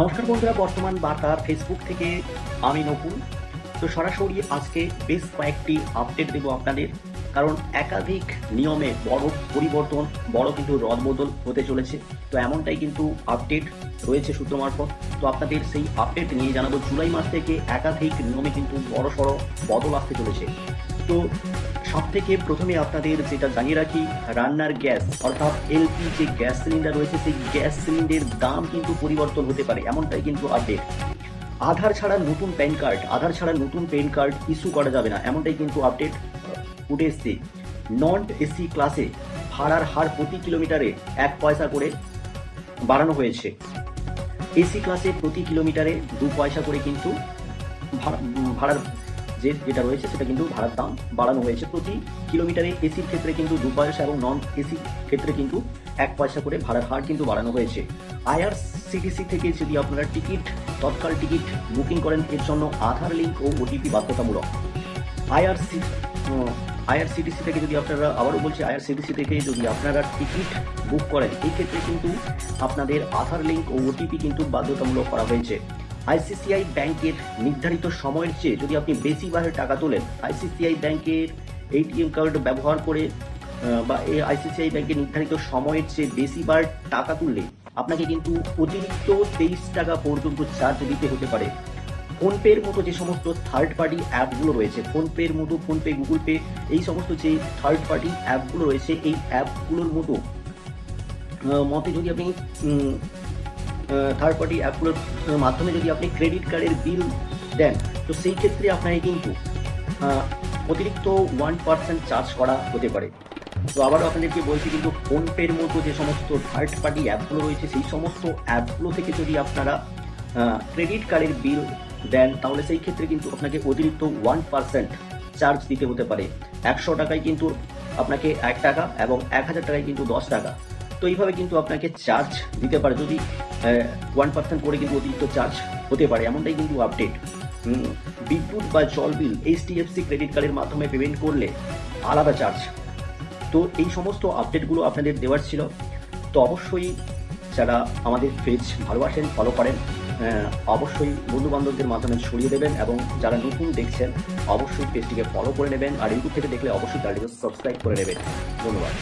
নমস্কার বন্ধুরা, বর্তমান বার্তা ফেসবুক থেকে আমি নকুল। তো সরাসরি আজকে বেশ কয়েকটি আপডেট দেবো আপনাদের। কারণ একাধিক নিয়মে বড় পরিবর্তন, বড় কিন্তু রদবদল হতে চলেছে। তো এমনটাই কিন্তু আপডেট রয়েছে সূত্র মারফত। তো আপনাদের সেই আপডেট নিয়ে জানাব। জুলাই মাস থেকে একাধিক নিয়মে কিন্তু বড় সড়ো বদল আসতে চলেছে। তো সব থেকে প্রথমে আপনাদের যেটা জানিয়ে রাখি, রান্নার গ্যাস, অর্থাৎ এলপি যে গ্যাস সিলিন্ডার রয়েছে, সেই গ্যাস সিলিন্ডারের দাম কিন্তু পরিবর্তন হতে পারে, এমনটাই কিন্তু আপডেট আধার ছাড়া নতুন প্যান কার্ড আধার ছাড়া নতুন প্যান কার্ড ইস্যু করা যাবে না, এমনটাই কিন্তু আপডেট উঠে এসছে। নন এসি ক্লাসে ভাড়ার হার প্রতি কিলোমিটারে এক পয়সা করে বাড়ানো হয়েছে। এসি ক্লাসে প্রতি কিলোমিটারে দু পয়সা করে কিন্তু ভাড়া- ভাড়ার যে যেটা রয়েছে সেটা কিন্তু ভাড়ার দাম বাড়ানো হয়েছে। প্রতি কিলোমিটারে এসির ক্ষেত্রে কিন্তু দু পয়সা এবং নন এসি ক্ষেত্রে কিন্তু এক পয়সা করে ভাড়ার হার কিন্তু বাড়ানো হয়েছে। আইআরসিটিসি থেকে যদি আপনারা টিকিট, তৎকাল টিকিট বুকিং করেন, এর জন্য আধার লিঙ্ক ও ওটিপি বাধ্যতামূলক। আইআরসি আইআরসিটিসি থেকে যদি আপনারা, আবারও বলছি আইআরসিটিসি থেকে যদি আপনারা টিকিট বুক করেন এই ক্ষেত্রে কিন্তু আপনাদের আধার লিঙ্ক ও ওটিপি কিন্তু বাধ্যতামূলক করা হয়েছে। আইসিসিআই ব্যাংকের নির্ধারিত সময়ের চেয়ে যদি আপনি বেশি বারে টাকা তোলেন, আইসিসিআই ব্যাংকের এটিএম কার্ড ব্যবহার করে বা এই আইসিসিআই ব্যাংকের নির্ধারিত সময়ের চেয়ে বেশি বার টাকা তুললে আপনাকে কিন্তু অতিরিক্ত তেইশ টাকা পর্যন্ত চার্জ দিতে হতে পারে। ফোনপের মতো যে সমস্ত থার্ড পার্টি অ্যাপগুলো রয়েছে, ফোনপের মতো ফোনপে, গুগল পে, এই সমস্ত যে থার্ড পার্টি অ্যাপগুলো রয়েছে, এই অ্যাপগুলোর মতো মতে যদি আপনি থার্ড পার্টি অ্যাপগুলোর মাধ্যমে যদি আপনি ক্রেডিট কার্ডের বিল দেন, তো সেই ক্ষেত্রে আপনাকে কিন্তু অতিরিক্ত ওয়ান পার্সেন্ট চার্জ করা হতে পারে। তো আবারও আপনাদেরকে বলছি কিন্তু ফোনপের মতো যে সমস্ত থার্ড পার্টি অ্যাপগুলো রয়েছে, সেই সমস্ত অ্যাপগুলো থেকে যদি আপনারা ক্রেডিট কার্ডের বিল দেন, তাহলে সেই ক্ষেত্রে কিন্তু আপনাকে অতিরিক্ত ওয়ান পার্সেন্ট চার্জ দিতে হতে পারে। একশো টাকায় কিন্তু আপনাকে এক টাকা এবং এক হাজার টাকায় কিন্তু দশ টাকা। তো এইভাবে কিন্তু আপনাকে চার্জ দিতে পারে। যদি ওয়ান পার্সেন্ট করে কিন্তু অতিরিক্ত চার্জ হতে পারে, এমনটাই কিন্তু আপডেট বিদ্যুৎ বা জল বিল এইচডিএফসি ক্রেডিট কার্ডের মাধ্যমে পেমেন্ট করলে আলাদা চার্জ তো এই সমস্ত আপডেটগুলো আপনাদের দেওয়ার ছিল। তো অবশ্যই যারা আমাদের পেজ ভালোবাসেন ফলো করেন অবশ্যই বন্ধু বান্ধবদের মাধ্যমে ছড়িয়ে দেবেন এবং যারা নতুন দেখছেন, অবশ্যই পেজটিকে ফলো করে নেবেন। আর ইউটিউব থেকে দেখলে অবশ্যই চ্যানেলটিকে সাবস্ক্রাইব করে নেবেন। ধন্যবাদ।